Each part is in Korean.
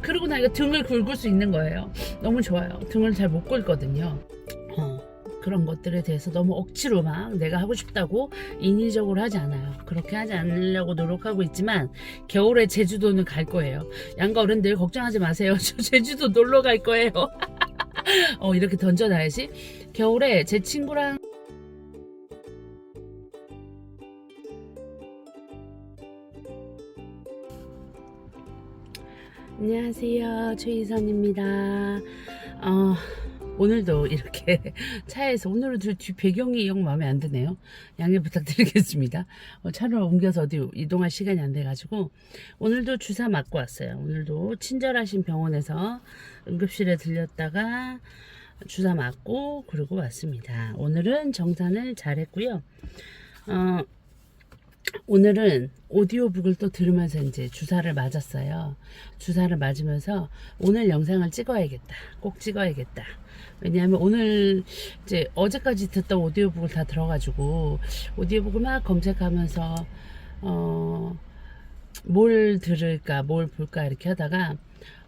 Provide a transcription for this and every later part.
그러고 나니까 등을 긁을 수 있는 거예요. 너무 좋아요. 등을 잘 못 긁거든요. 어, 그런 것들에 대해서 너무 억지로 막 내가 하고 싶다고 인위적으로 하지 않아요. 그렇게 하지 않으려고 노력하고 있지만 겨울에 제주도는 갈 거예요. 양가 어른들 걱정하지 마세요. 저 제주도 놀러 갈 거예요. 어, 이렇게 던져놔야지. 겨울에 제 친구랑 안녕하세요. 최희선입니다. 어, 오늘도 이렇게 차에서 오늘은 저뒤 배경이 영 마음에 안 드네요. 양해 부탁드리겠습니다. 어, 차를 옮겨서 어디 이동할 시간이 안 돼가지고 오늘도 주사 맞고 왔어요. 오늘도 친절하신 병원에서 응급실에 들렸다가 주사 맞고 그러고 왔습니다. 오늘은 정산을 잘했고요. 어, 오늘은 오디오북을 또 들으면서 이제 주사를 맞았어요. 주사를 맞으면서 오늘 영상을 찍어야겠다. 꼭 찍어야겠다. 왜냐하면 오늘 이제 어제까지 듣던 오디오북을 다 들어가지고 오디오북을 막 검색하면서 어, 뭘 들을까, 뭘 볼까 이렇게 하다가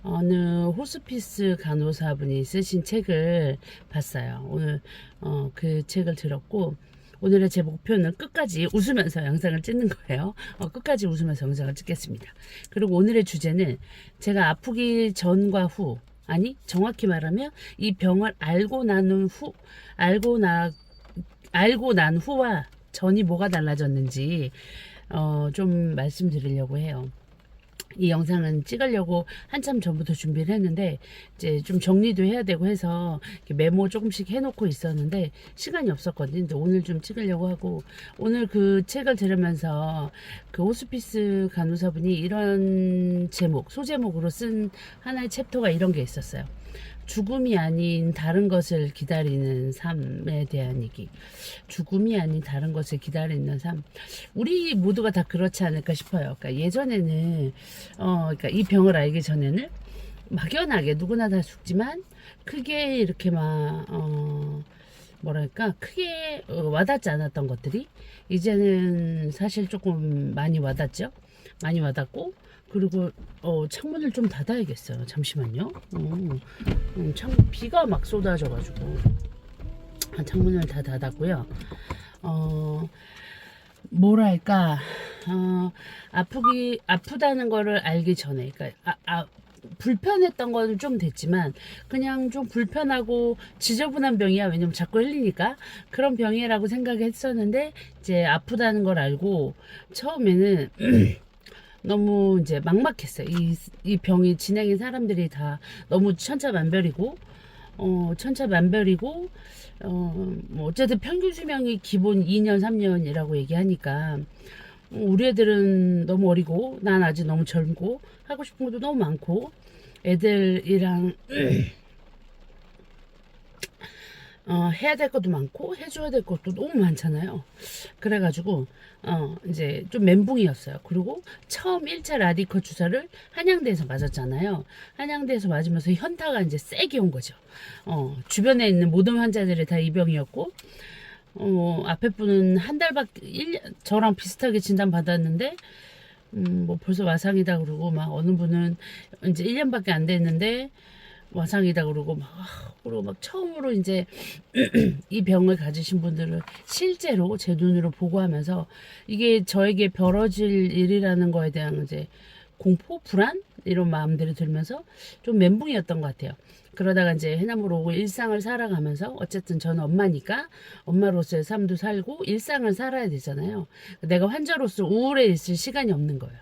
어느 호스피스 간호사분이 쓰신 책을 봤어요. 오늘 어, 그 책을 들었고 오늘의 제 목표는 끝까지 웃으면서 영상을 찍는 거예요. 어, 끝까지 웃으면서 영상을 찍겠습니다. 그리고 오늘의 주제는 제가 아프기 전과 후, 아니, 정확히 말하면 이 병을 알고 난 후, 알고 나, 알고 난 후와 전이 뭐가 달라졌는지, 어, 좀 말씀드리려고 해요. 이 영상은 찍으려고 한참 전부터 준비를 했는데 이제 좀 정리도 해야 되고 해서 메모 조금씩 해놓고 있었는데 시간이 없었거든요. 오늘 좀 찍으려고 하고 오늘 그 책을 들으면서 그 호스피스 간호사분이 이런 제목 소제목으로 쓴 하나의 챕터가 이런 게 있었어요. 죽음이 아닌 다른 것을 기다리는 삶에 대한 얘기. 죽음이 아닌 다른 것을 기다리는 삶. 우리 모두가 다 그렇지 않을까 싶어요. 그러니까 예전에는, 어, 그러니까 이 병을 알기 전에는 막연하게 누구나 다 죽지만 크게 이렇게 막, 어, 뭐랄까, 크게 어, 와닿지 않았던 것들이 이제는 사실 조금 많이 와닿죠? 많이 와닿고, 그리고 어, 창문을 좀 닫아야겠어요. 잠시만요. 어, 음, 창 비가 막 쏟아져가지고 아, 창문을 다 닫았고요. 어 뭐랄까 어, 아프기 아프다는 거를 알기 전에, 그러니까 아, 아 불편했던 거는 좀 됐지만 그냥 좀 불편하고 지저분한 병이야 왜냐면 자꾸 흘리니까 그런 병이라고 생각했었는데 이제 아프다는 걸 알고 처음에는 너무 이제 막막했어요. 이, 이 병이 진행인 사람들이 다 너무 천차만별이고, 어, 천차만별이고, 어, 뭐 어쨌든 평균 수명이 기본 2년, 3년이라고 얘기하니까, 어, 우리 애들은 너무 어리고, 난 아직 너무 젊고, 하고 싶은 것도 너무 많고, 애들이랑, 어, 해야 될 것도 많고 해줘야 될 것도 너무 많잖아요. 그래가지고 어, 이제 좀 멘붕이었어요. 그리고 처음 1차 라디커 주사를 한양대에서 맞았잖아요. 한양대에서 맞으면서 현타가 이제 세게 온 거죠. 어, 주변에 있는 모든 환자들이 다 이 병이었고 어, 앞에 분은 한 달밖에 1년, 저랑 비슷하게 진단 받았는데 음, 뭐 벌써 와상이다 그러고 막 어느 분은 이제 1년밖에 안 됐는데 와상이다 그러고 막 아, 그리고 막 처음으로 이제 이 병을 가지신 분들을 실제로 제 눈으로 보고 하면서 이게 저에게 벌어질 일이라는 거에 대한 이제 공포, 불안 이런 마음들이 들면서 좀 멘붕이었던 것 같아요. 그러다가 이제 해남으로 오고 일상을 살아가면서 어쨌든 저는 엄마니까 엄마로서의 삶도 살고 일상을 살아야 되잖아요. 내가 환자로서 우울해 있을 시간이 없는 거예요.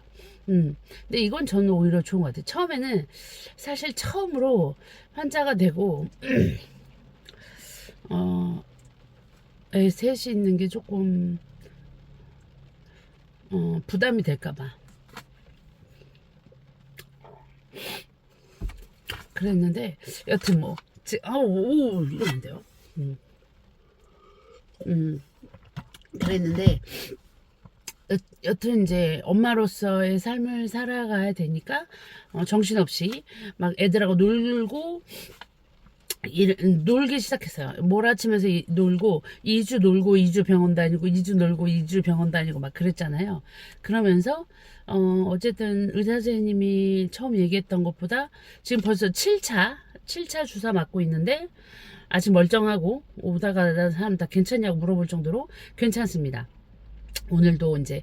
음. 근데 이건 저는 오히려 좋은 것 같아요. 처음에는 사실 처음으로 환자가 되고 어, 애 셋이 있는 게 조금 어, 부담이 될까봐. 그랬는데 여튼 뭐 지- 아우 오, 이러면 안 돼요. 음. 음. 그랬는데 여, 여튼 이제 엄마로서의 삶을 살아가야 되니까 어, 정신없이 막 애들하고 놀고 일, 놀기 시작했어요. 몰아치면서 이- 놀고 2주 놀고 2주 병원 다니고 2주 놀고 2주 병원 다니고 막 그랬잖아요. 그러면서 어 어쨌든 의사 선생님이 처음 얘기했던 것보다 지금 벌써 7차 7차 주사 맞고 있는데 아직 멀쩡하고 오다가 사람 다 괜찮냐고 물어볼 정도로 괜찮습니다. 오늘도 이제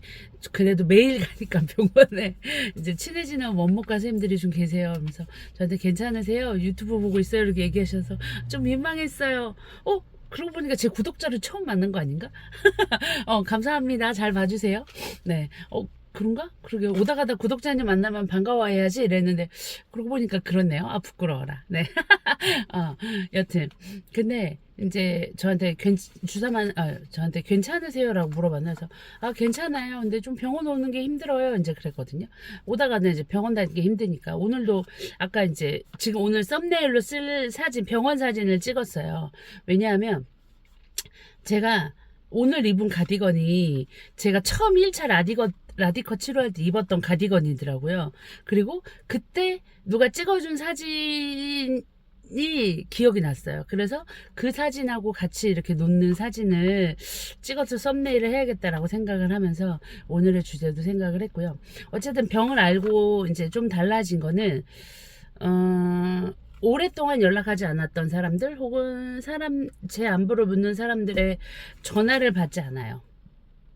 그래도 매일 가니까 병원에 이제 친해지는 원목가 선생님들이 좀 계세요. 그래서 저한테 괜찮으세요? 유튜브 보고 있어요. 이렇게 얘기하셔서 좀 민망했어요. 어? 그러고 보니까 제 구독자를 처음 만난 거 아닌가? 어, 감사합니다. 잘 봐주세요. 네. 어, 그런가? 그러게 오다 가다 구독자님 만나면 반가워해야지 이랬는데 그러고 보니까 그렇네요. 아 부끄러워라. 네. 어, 여튼 근데 이제 저한테 괜 주사만 아 저한테 괜찮으세요라고 물어봤나서 아 괜찮아요. 근데 좀 병원 오는 게 힘들어요. 이제 그랬거든요. 오다가는 이제 병원 다니기 힘드니까 오늘도 아까 이제 지금 오늘 썸네일로 쓸 사진 병원 사진을 찍었어요. 왜냐하면 제가 오늘 입은 가디건이 제가 처음 1차 라디거, 라디커 치료할 때 입었던 가디건이더라고요. 그리고 그때 누가 찍어준 사진 이 기억이 났어요. 그래서 그 사진하고 같이 이렇게 놓는 사진을 찍어서 썸네일을 해야겠다라고 생각을 하면서 오늘의 주제도 생각을 했고요. 어쨌든 병을 알고 이제 좀 달라진 거는, 어, 오랫동안 연락하지 않았던 사람들 혹은 사람 제 안부를 묻는 사람들의 전화를 받지 않아요.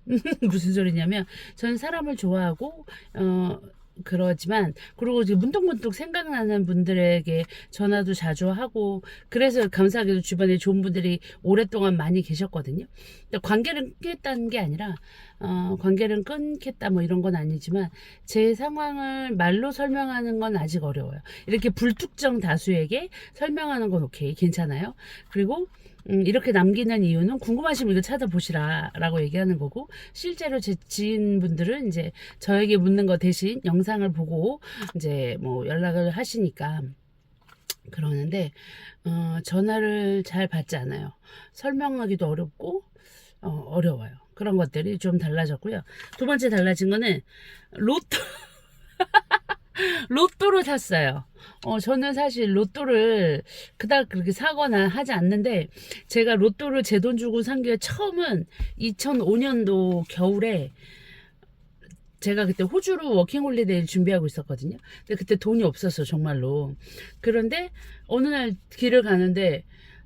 무슨 소리냐면 저는 사람을 좋아하고 어 그러지만 그리고 지금 문득문득 생각나는 분들에게 전화도 자주 하고 그래서 감사하게도 주변에 좋은 분들이 오랫동안 많이 계셨거든요. 관계를 끊겠다는 게 아니라 어 관계를 끊겠다 뭐 이런 건 아니지만 제 상황을 말로 설명하는 건 아직 어려워요. 이렇게 불특정 다수에게 설명하는 건 오케이 괜찮아요. 그리고 음, 이렇게 남기는 이유는 궁금하시면 이거 찾아보시라 라고 얘기하는 거고 실제로 제 지인분들은 이제 저에게 묻는 거 대신 영상을 보고 이제 뭐 연락을 하시니까 그러는데 어, 전화를 잘 받지 않아요. 설명하기도 어렵고 어, 어려워요. 그런 것들이 좀 달라졌고요. 두 번째 달라진 거는 로또 로또를 샀어요. 어, 저는 사실 로또를 그닥 그렇게 사거나 하지 않는데, 제가 로또를 제 돈 주고 산 게 처음은 2005년도 겨울에, 제가 그때 호주로 워킹홀리데이를 준비하고 있었거든요. 근데 그때 돈이 없었어, 정말로. 그런데 어느 날 길을 가는데,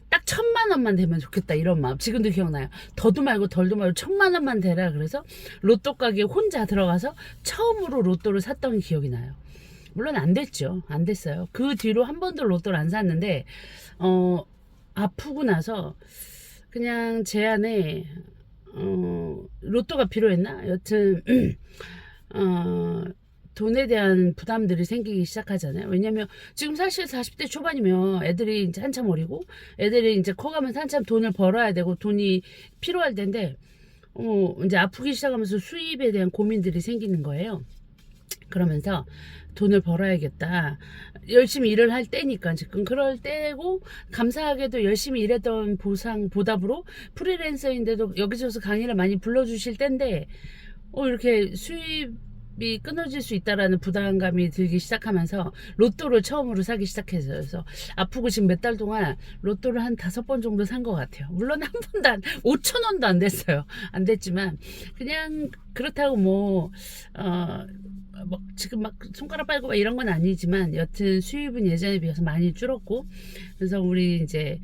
딱 천만 원만 되면 좋겠다 이런 마음 지금도 기억나요 더도 말고 덜도 말고 천만 원만 되라 그래서 로또 가게에 혼자 들어가서 처음으로 로또를 샀던 기억이 나요 물론 안 됐죠. 안 됐어요. 그 뒤로 한 번도 로또를 안 샀는데, 어, 아프고 나서 그냥 제 안에, 어, 로또가 필요했나? 여튼, 어, 돈에 대한 부담들이 생기기 시작하잖아요. 왜냐면 지금 사실 40대 초반이면 애들이 이제 한참 어리고 애들이 이제 커가면서 한참 돈을 벌어야 되고 돈이 필요할 텐데, 어, 이제 아프기 시작하면서 수입에 대한 고민들이 생기는 거예요. 그러면서 돈을 벌어야겠다. 열심히 일을 할 때니까 지금 그럴 때고 감사하게도 열심히 일했던 보상 보답으로 프리랜서인데도 여기저기서 강의를 많이 불러주실 텐데 어 이렇게 수입 이 끊어질 수 있다라는 부담감이 들기 시작하면서 로또를 처음으로 사기 시작해서 그래서 아프고 지금 몇 달 동안 로또를 한 다섯 번 정도 산 것 같아요. 물론 한 번도 안 5천 원도 안 됐어요. 안 됐지만 그냥 그렇다고 뭐 어. 뭐 지금 막 손가락 빨고 막 이런 건 아니지만 여튼 수입은 예전에 비해서 많이 줄었고 그래서 우리 이제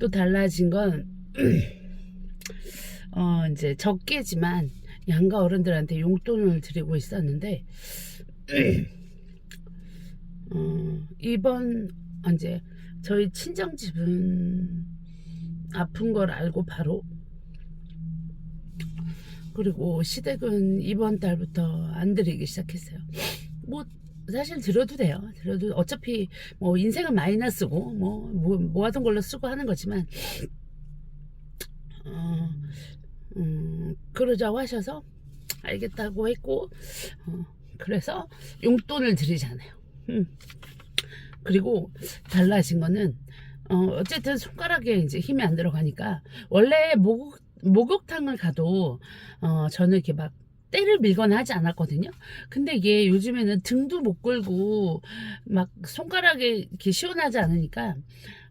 또 달라진 건 어, 이제 적게지만 양가 어른들한테 용돈을 드리고 있었는데, 어, 이번, 이제, 저희 친정집은 아픈 걸 알고 바로, 그리고 시댁은 이번 달부터 안 드리기 시작했어요. 뭐, 사실 들어도 돼요. 들어도 어차피 뭐 인생은 마이너스고, 뭐, 뭐, 모아둔 걸로 쓰고 하는 거지만, 어, 음, 그러자고 하셔서 알겠다고 했고 어, 그래서 용돈을 드리잖아요. 음. 그리고 달라진 거는 어, 어쨌든 손가락에 이제 힘이 안 들어가니까 원래 목욕 목욕탕을 가도 어, 저는 이렇게 막 때를 밀거나 하지 않았거든요. 근데 이게 요즘에는 등도 못 끌고 막 손가락에 이렇게 시원하지 않으니까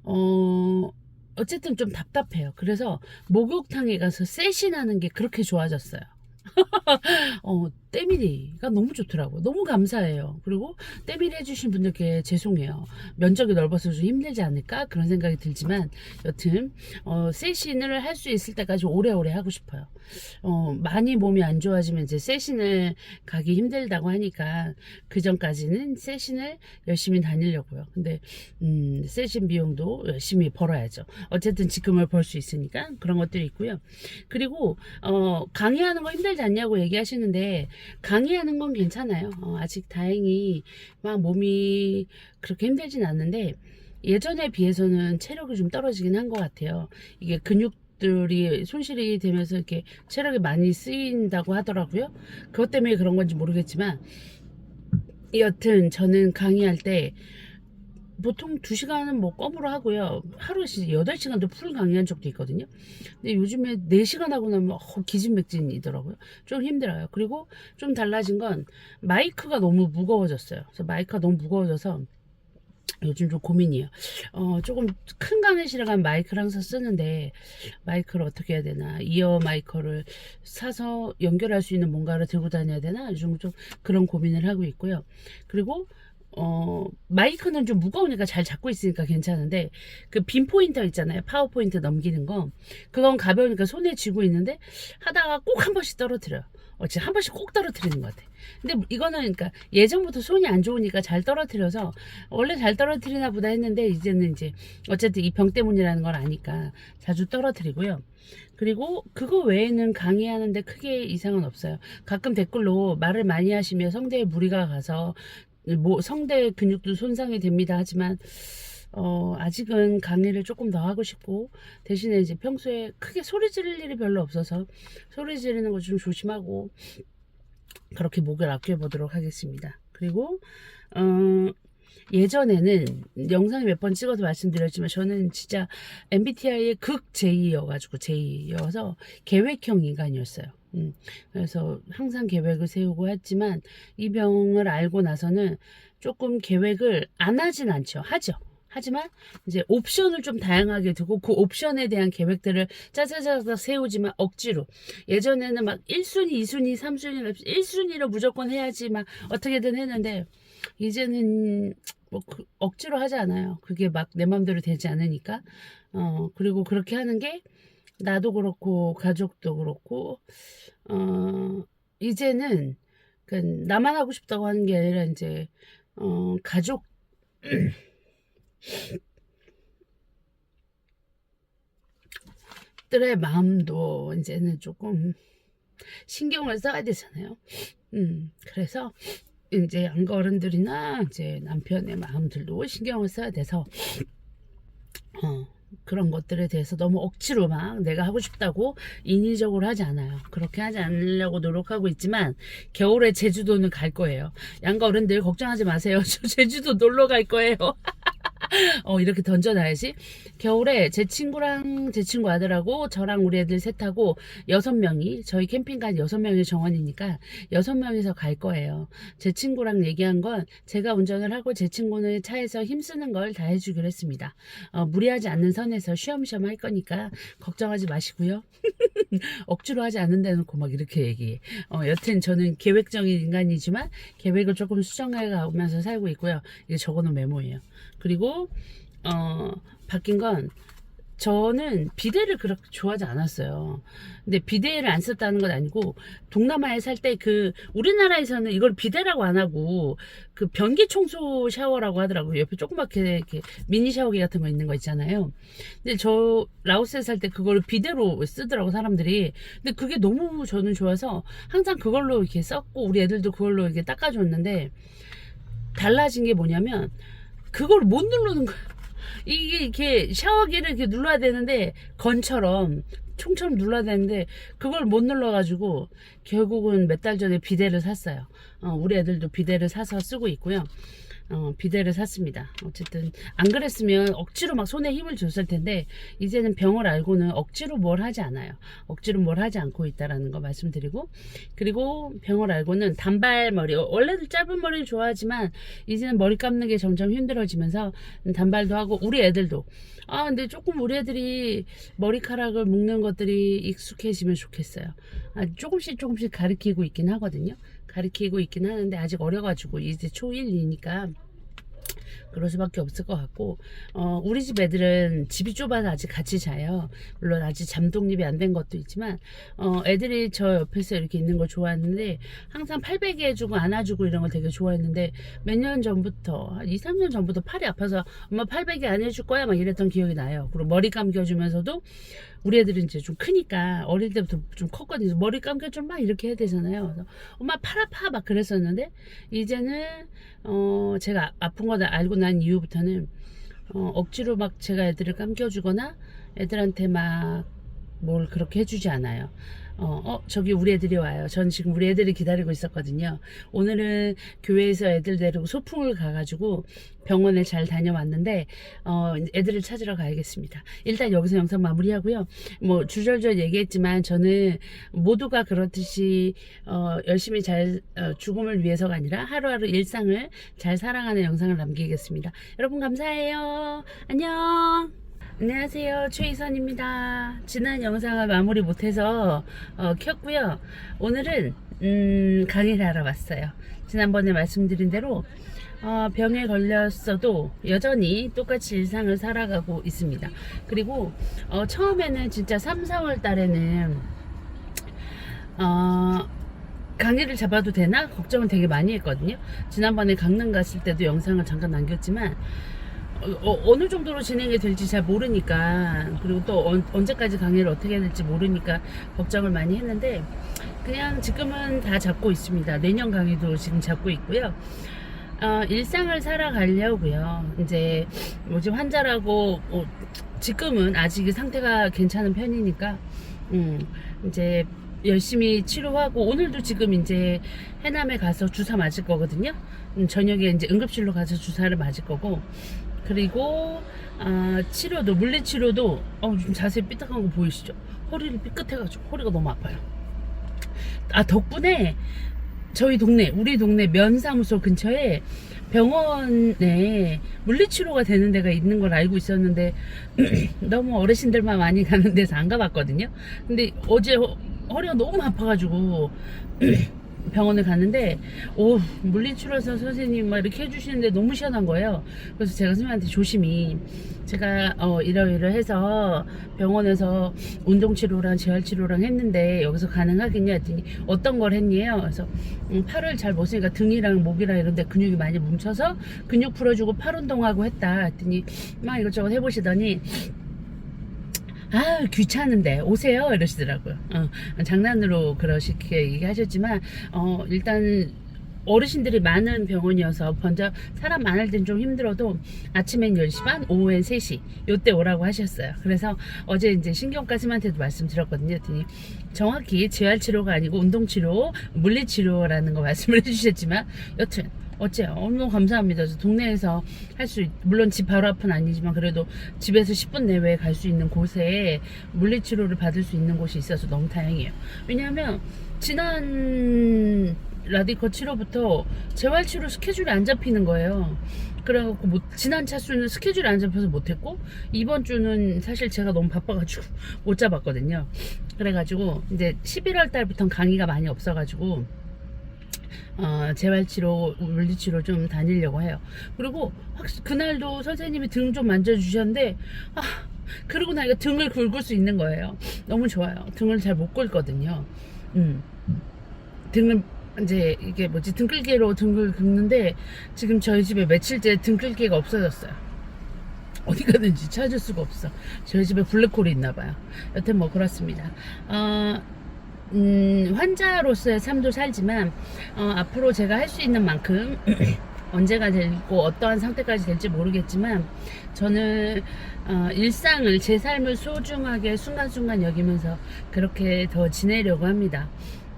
어 어쨌든 좀 답답해요. 그래서 목욕탕에 가서 세신하는 게 그렇게 좋아졌어요. 어, 때밀이가 너무 좋더라고요. 너무 감사해요. 그리고 때밀이 해주신 분들께 죄송해요. 면적이 넓어서 좀 힘들지 않을까? 그런 생각이 들지만, 여튼, 어, 세신을 할 수 있을 때까지 오래오래 하고 싶어요. 어, 많이 몸이 안 좋아지면 이제 세신을 가기 힘들다고 하니까, 그 전까지는 세신을 열심히 다니려고요. 근데, 음, 세신 비용도 열심히 벌어야죠. 어쨌든 지금을 벌 수 있으니까 그런 것들이 있고요. 그리고, 어, 강의하는 거 힘들지 않냐고 얘기하시는데, 강의하는 건 괜찮아요. 어, 아직 다행히 막 몸이 그렇게 힘들진 않는데 예전에 비해서는 체력이 좀 떨어지긴 한 것 같아요. 이게 근육 들이 손실이 되면서 이렇게 체력이 많이 쓰인다고 하더라고요. 그것 때문에 그런 건지 모르겠지만 여튼 저는 강의할 때 보통 2시간은 뭐 껌으로 하고요. 하루에 진짜 8시간도 풀 강의한 적도 있거든요. 근데 요즘에 4시간 하고 나면 어, 기진맥진이더라고요. 좀 힘들어요. 그리고 좀 달라진 건 마이크가 너무 무거워졌어요. 그래서 마이크가 너무 무거워져서 요즘 좀 고민이에요. 어, 조금 큰 강의실에 가면 마이크를 항상 쓰는데, 마이크를 어떻게 해야 되나. 이어 마이크를 사서 연결할 수 있는 뭔가를 들고 다녀야 되나. 요즘 좀 그런 고민을 하고 있고요. 그리고, 어, 마이크는 좀 무거우니까 잘 잡고 있으니까 괜찮은데, 그빈 포인터 있잖아요. 파워포인트 넘기는 거. 그건 가벼우니까 손에 쥐고 있는데, 하다가 꼭 한 번씩 떨어뜨려요. 어, 진짜 한 번씩 꼭 떨어뜨리는 것 같아. 근데 이거는 그러니까 예전부터 손이 안 좋으니까 잘 떨어뜨려서 원래 잘 떨어뜨리나 보다 했는데 이제는 이제 어쨌든 이 병 때문이라는 걸 아니까 자주 떨어뜨리고요. 그리고 그거 외에는 강의하는데 크게 이상은 없어요. 가끔 댓글로 말을 많이 하시면 성대에 무리가 가서 뭐 성대 근육도 손상이 됩니다 하지만 어, 아직은 강의를 조금 더 하고 싶고, 대신에 이제 평소에 크게 소리 지를 일이 별로 없어서, 소리 지르는 거 좀 조심하고, 그렇게 목을 아껴보도록 하겠습니다. 그리고, 어, 예전에는 영상에 몇 번 찍어서 말씀드렸지만 저는 진짜 MBTI의 극 J여가지고 J여서 계획형 인간이었어요. 음, 그래서 항상 계획을 세우고 했지만 이 병을 알고 나서는 조금 계획을 안 하진 않죠. 하죠. 하지만 이제 옵션을 좀 다양하게 두고 그 옵션에 대한 계획들을 짜자자자 세우지만 억지로 예전에는 막 1순위, 2순위, 3순위, 1순위로 무조건 해야지 막 어떻게든 했는데 이제는 뭐 그- 억지로 하지 않아요. 그게 막내 맘대로 되지 않으니까. 어, 그리고 그렇게 하는 게 나도 그렇고 가족도 그렇고 어, 이제는 그 나만 하고 싶다고 하는 게 아니라 이제 어, 가족 들의 마음도 이제는 조금 신경을 써야 되잖아요. 음, 그래서 이제 양가 어른들이나 이제 남편의 마음들도 신경을 써야 돼서 어, 그런 것들에 대해서 너무 억지로 막 내가 하고 싶다고 인위적으로 하지 않아요. 그렇게 하지 않으려고 노력하고 있지만 겨울에 제주도는 갈 거예요. 양가 어른들 걱정하지 마세요. 저 제주도 놀러 갈 거예요. 어, 이렇게 던져놔야지. 겨울에 제 친구랑 제 친구 아들하고 저랑 우리 애들 셋하고 여섯 명이, 저희 캠핑카 여섯 명의 정원이니까 여섯 명이서 갈 거예요. 제 친구랑 얘기한 건 제가 운전을 하고 제 친구는 차에서 힘쓰는 걸 다 해주기로 했습니다. 어, 무리하지 않는 선에서 쉬엄쉬엄 할 거니까 걱정하지 마시고요. 억지로 하지 않는 데놓고 막 이렇게 얘기해. 어, 여튼 저는 계획적인 인간이지만 계획을 조금 수정해 가면서 살고 있고요. 이게 적어놓은 메모예요. 그리고 어, 바뀐 건 저는 비데를 그렇게 좋아하지 않았어요. 근데 비데를 안 썼다는 건 아니고 동남아에 살 때 그 우리나라에서는 이걸 비데라고 안 하고 그 변기 청소 샤워라고 하더라고요. 옆에 조그맣게 이렇게 미니 샤워기 같은 거 있는 거 있잖아요. 근데 저 라오스에 살 때 그걸 비데로 쓰더라고 사람들이. 근데 그게 너무 저는 좋아서 항상 그걸로 이렇게 썼고 우리 애들도 그걸로 이렇게 닦아줬는데 달라진 게 뭐냐면 그걸 못 누르는 거야. 이게 이렇게 샤워기를 이렇게 눌러야 되는데 건처럼 총처럼 눌러야 되는데 그걸 못 눌러가지고 결국은 몇 달 전에 비데를 샀어요. 어, 우리 애들도 비데를 사서 쓰고 있고요. 어, 비데를 샀습니다. 어쨌든 안 그랬으면 억지로 막 손에 힘을 줬을 텐데 이제는 병을 알고는 억지로 뭘 하지 않아요. 억지로 뭘 하지 않고 있다라는 거 말씀드리고 그리고 병을 알고는 단발머리 원래도 짧은 머리를 좋아하지만 이제는 머리 감는 게 점점 힘들어지면서 단발도 하고 우리 애들도 아 근데 조금 우리 애들이 머리카락을 묶는 것들이 익숙해지면 좋겠어요. 아, 조금씩 조금씩 가르치고 있긴 하거든요. 가르치고 있긴 하는데 아직 어려가지고 이제 초1이니까 그럴 수밖에 없을 것 같고 어, 우리 집 애들은 집이 좁아서 아직 같이 자요. 물론 아직 잠 독립이 안 된 것도 있지만 어, 애들이 저 옆에서 이렇게 있는 걸 좋아하는데 항상 팔 베개 해주고 안아주고 이런 걸 되게 좋아했는데 몇 년 전부터 한 2, 3년 전부터 팔이 아파서 엄마 팔 베개 안 해줄 거야 막 이랬던 기억이 나요. 그리고 머리 감겨주면서도 우리 애들은 이제 좀 크니까 어릴 때부터 좀 컸거든요. 머리 감겨줘 막 이렇게 해야 되잖아요. 그래서 엄마 팔 아파 막 그랬었는데 이제는 어 제가 아픈 거 알고 난 이후부터는 어 억지로 막 제가 애들을 감겨주거나 애들한테 막 뭘 그렇게 해주지 않아요. 어, 어, 저기 우리 애들이 와요. 전 지금 우리 애들이 기다리고 있었거든요. 오늘은 교회에서 애들 데리고 소풍을 가가지고 병원에 잘 다녀왔는데, 어, 애들을 찾으러 가야겠습니다. 일단 여기서 영상 마무리하고요. 뭐, 주절절 얘기했지만 저는 모두가 그렇듯이, 어, 열심히 잘, 어, 죽음을 위해서가 아니라 하루하루 일상을 잘 살아가는 영상을 남기겠습니다. 여러분 감사해요. 안녕! 안녕하세요. 최이선입니다. 지난 영상을 마무리 못해서 어, 켰고요. 오늘은 음, 강의를 하러 왔어요. 지난번에 말씀드린 대로 어, 병에 걸렸어도 여전히 똑같이 일상을 살아가고 있습니다. 그리고 어, 처음에는 진짜 3, 4월 달에는 어, 강의를 잡아도 되나 걱정을 되게 많이 했거든요. 지난번에 강릉 갔을 때도 영상을 잠깐 남겼지만 어, 느 정도로 진행이 될지 잘 모르니까 그리고 또 언, 언제까지 강의를 어떻게 해야 될지 모르니까 걱정을 많이 했는데 그냥 지금은 다 잡고 있습니다. 내년 강의도 지금 잡고 있고요. 어, 일상을 살아가려고요. 이제 뭐지 환자라고 어, 지금은 아직 상태가 괜찮은 편이니까 음, 이제 열심히 치료하고 오늘도 지금 이제 해남에 가서 주사 맞을 거거든요. 음, 저녁에 이제 응급실로 가서 주사를 맞을 거고 그리고 아, 치료도 물리 치료도 어, 좀 자세히 삐딱한 거 보이시죠? 허리를 삐끗해가지고 허리가 너무 아파요. 아 덕분에 저희 동네 우리 동네 면사무소 근처에 병원에 물리치료가 되는 데가 있는 걸 알고 있었는데 너무 어르신들만 많이 가는 데서 안 가봤거든요. 근데 어제 허, 허리가 너무 아파가지고 병원을 갔는데 오 물리치료사 선생님 막 이렇게 해주시는데 너무 시원한 거예요. 그래서 제가 선생님한테 조심히 제가 어 이러이러 해서 병원에서 운동치료랑 재활치료랑 했는데 여기서 가능하겠냐 했더니 어떤 걸 했니요? 그래서 음, 팔을 잘 못 쓰니까 등이랑 목이랑 이런 데 근육이 많이 뭉쳐서 근육 풀어주고 팔 운동하고 했다 했더니 막 이것저것 해보시더니 아 귀찮은데 오세요 이러시더라고요. 어, 장난으로 그러시게 얘기하셨지만 어, 일단 어르신들이 많은 병원이어서 먼저 사람 많을 땐 좀 힘들어도 아침엔 10시 반, 오후엔 3시 요때 오라고 하셨어요. 그래서 어제 이제 신경과 쌤한테도 말씀드렸거든요. 했더니 정확히 재활치료가 아니고 운동치료, 물리치료라는 거 말씀을 해주셨지만 여튼 어째요? 너무 감사합니다. 저 동네에서 할 수, 물론 집 바로 앞은 아니지만 그래도 집에서 10분 내외에 갈 수 있는 곳에 물리치료를 받을 수 있는 곳이 있어서 너무 다행이에요. 왜냐하면 지난 라디커 치료부터 재활치료 스케줄이 안 잡히는 거예요. 그래갖고 못, 지난 차수는 스케줄이 안 잡혀서 못했고 이번 주는 사실 제가 너무 바빠가지고 못 잡았거든요. 그래가지고 이제 11월 달부터 강의가 많이 없어가지고 어, 재활치료, 물리치료 좀 다니려고 해요. 그리고 확실 그날도 선생님이 등 좀 만져주셨는데 아 그러고 나니까 등을 긁을 수 있는 거예요. 너무 좋아요. 등을 잘 못 긁거든요. 음. 등을 이제 이게 뭐지 등끌기로 등을 긁는데 지금 저희 집에 며칠째 등끌기가 없어졌어요. 어디 가든지 찾을 수가 없어. 저희 집에 블랙홀이 있나 봐요. 여튼 뭐 그렇습니다. 어, 음, 환자로서의 삶도 살지만 어, 앞으로 제가 할 수 있는 만큼 언제가 될고 어떠한 상태까지 될지 모르겠지만 저는 어, 일상을 제 삶을 소중하게 순간순간 여기면서 그렇게 더 지내려고 합니다.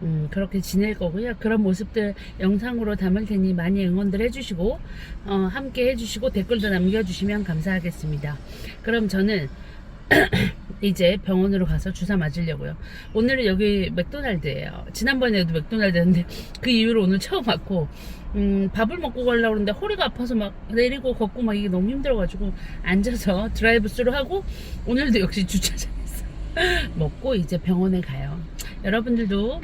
음, 그렇게 지낼 거고요. 그런 모습들 영상으로 담을 테니 많이 응원들 해주시고 어, 함께 해주시고 댓글도 남겨주시면 감사하겠습니다. 그럼 저는 이제 병원으로 가서 주사 맞으려고요. 오늘은 여기 맥도날드예요. 지난번에도 맥도날드였는데 그 이후로 오늘 처음 왔고 음, 밥을 먹고 가려고 그러는데 허리가 아파서 막 내리고 걷고 막 이게 너무 힘들어가지고 앉아서 드라이브 스루 하고 오늘도 역시 주차장에서 먹고 이제 병원에 가요. 여러분들도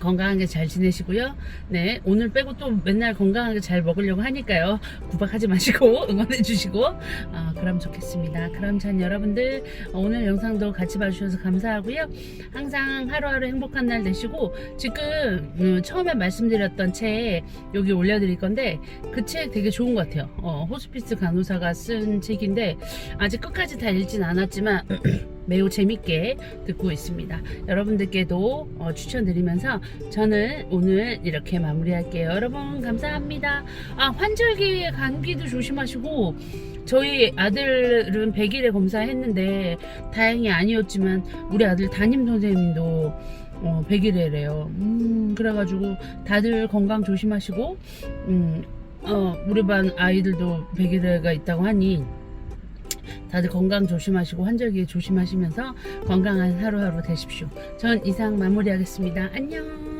건강하게 잘 지내시고요. 네, 오늘 빼고 또 맨날 건강하게 잘 먹으려고 하니까요. 구박하지 마시고 응원해 주시고 어, 그럼 좋겠습니다. 그럼 전 여러분들 어, 오늘 영상도 같이 봐주셔서 감사하고요. 항상 하루하루 행복한 날 되시고 지금 음, 처음에 말씀드렸던 책 여기 올려드릴 건데 그 책 되게 좋은 것 같아요. 어, 호스피스 간호사가 쓴 책인데 아직 끝까지 다 읽진 않았지만 매우 재밌게 듣고 있습니다. 여러분들께도 어, 추천드리면서 저는 오늘 이렇게 마무리할게요. 여러분 감사합니다. 아 환절기 감기도 조심하시고 저희 아들은 100일에 검사했는데 다행히 아니었지만 우리 아들 담임 선생님도 어, 100일에래요. 음, 그래가지고 다들 건강 조심하시고 음, 어, 우리 반 아이들도 100일에가 있다고 하니 다들 건강 조심하시고 환절기 조심하시면서 건강한 하루하루 되십시오. 전 이상 마무리하겠습니다. 안녕.